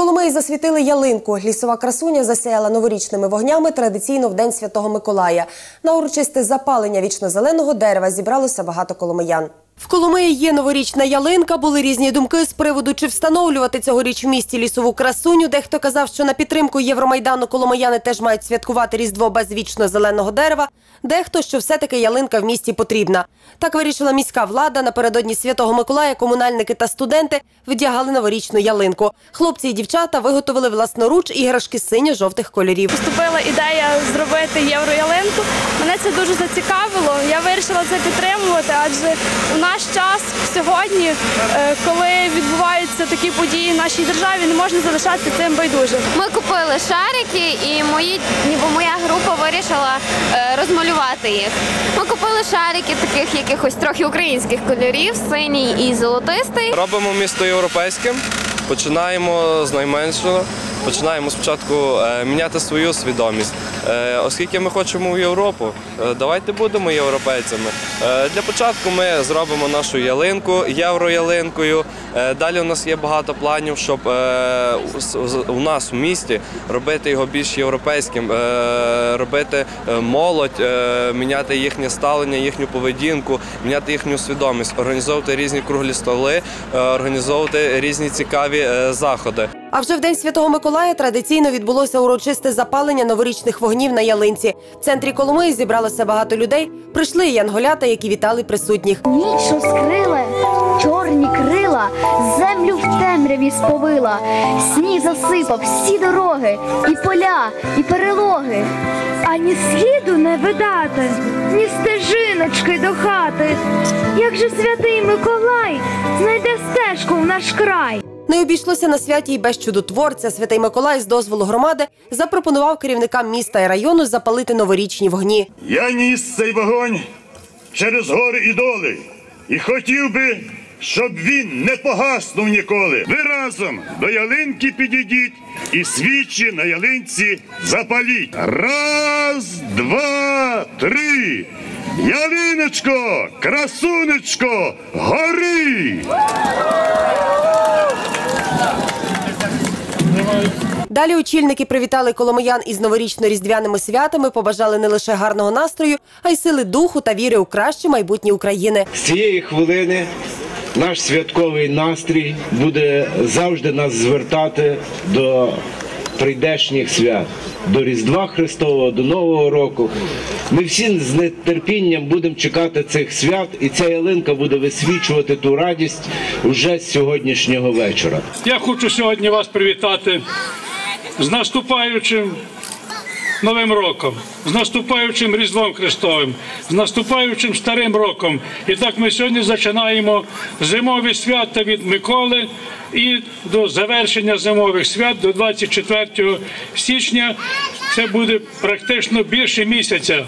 Коломиї засвітили ялинку. Лісова красуня засяяла новорічними вогнями традиційно в День Святого Миколая. На урочисте запалення вічно-зеленого дерева зібралося багато коломиян. В Коломиї є новорічна ялинка. Були різні думки з приводу, чи встановлювати цьогоріч в місті лісову красуню. Дехто казав, що на підтримку Євромайдану коломияни теж мають святкувати різдво без вічно-зеленого дерева. Дехто, що все-таки ялинка в місті потрібна. Так вирішила міська влада. Напередодні Святого Миколая комунальники та студенти вдягали новорічну ялинку. Хлопці і дівчата виготовили власноруч іграшки синьо-жовтих кольорів. Поступила ідея зробити євроялинку. Мене це дуже зацікавило. Я вирішила це підтримувати, адже у наш час сьогодні, е, коли відбуваються такі події в нашій державі, не можна залишатися цим байдужим. Ми купили шарики, і мої, ніби моя група вирішила е, розмалювати їх. Ми купили шарики таких якихось трохи українських кольорів, синій і золотистий. Робимо місто європейським, починаємо з найменшого. Починаємо спочатку е, міняти свою свідомість. Е, оскільки ми хочемо в Європу, е, давайте будемо європейцями. Для початку ми зробимо нашу ялинку євроялинкою. Далі у нас є багато планів, щоб у, нас в місті робити його більш європейським, робити молодь, міняти їхнє ставлення, їхню поведінку, міняти їхню свідомість, організовувати різні круглі столи, організовувати різні цікаві е, заходи. А вже в день Святого Миколая традиційно відбулося урочисте запалення новорічних вогнів на ялинці. В центрі Коломиї зібралося багато людей. Прийшли і янголята, які вітали присутніх. Ніч що чорні крила, землю в темряві сповила, сніг засипав всі дороги, і поля, і перелоги. ані сліду не видати, ні стежиночки до хати. Як же святий Миколай знайде стежку в наш край? Не обійшлося на святі й без чудотворця. Святий Миколай з дозволу громади запропонував керівникам міста і району запалити новорічні вогні. Я ніс цей вогонь через гори і доли, і хотів би, щоб він не погаснув ніколи. Ви разом до ялинки підійдіть і свічі на ялинці запаліть. Раз, два, три. Ялиночко, красунечко, гори! Далі очільники привітали коломиян із новорічно-різдвяними святами, побажали не лише гарного настрою, а й сили духу та віри у краще майбутнє України. З цієї хвилини наш святковий настрій буде завжди нас звертати до прийдешніх свят, до Різдва Христового, до Нового року. Ми всі з нетерпінням будемо чекати цих свят, і ця ялинка буде висвічувати ту радість уже з сьогоднішнього вечора. Я хочу сьогодні вас привітати з наступаючим Новим роком, з наступаючим Різдвом Христовим, з наступаючим Старим роком. І так ми сьогодні починаємо зимові свята від Миколи і до завершення зимових свят до 24 січня. Це буде практично більше місяця.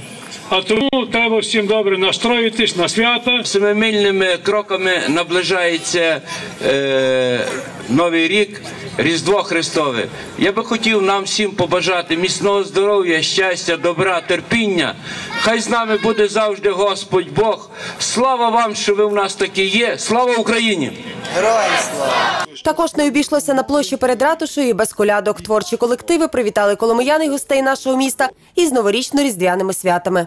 А тому треба всім добре настроїтись на свята. Семимильними кроками наближається е, Новий рік, Різдво Христове. Я би хотів нам всім побажати міцного здоров'я, щастя, добра, терпіння. Хай з нами буде завжди Господь Бог. Слава вам, що ви в нас такі є. Слава Україні! Також не обійшлося на площі перед ратушею без колядок. Творчі колективи привітали коломияни гостей нашого міста із новорічно-різдвяними святами.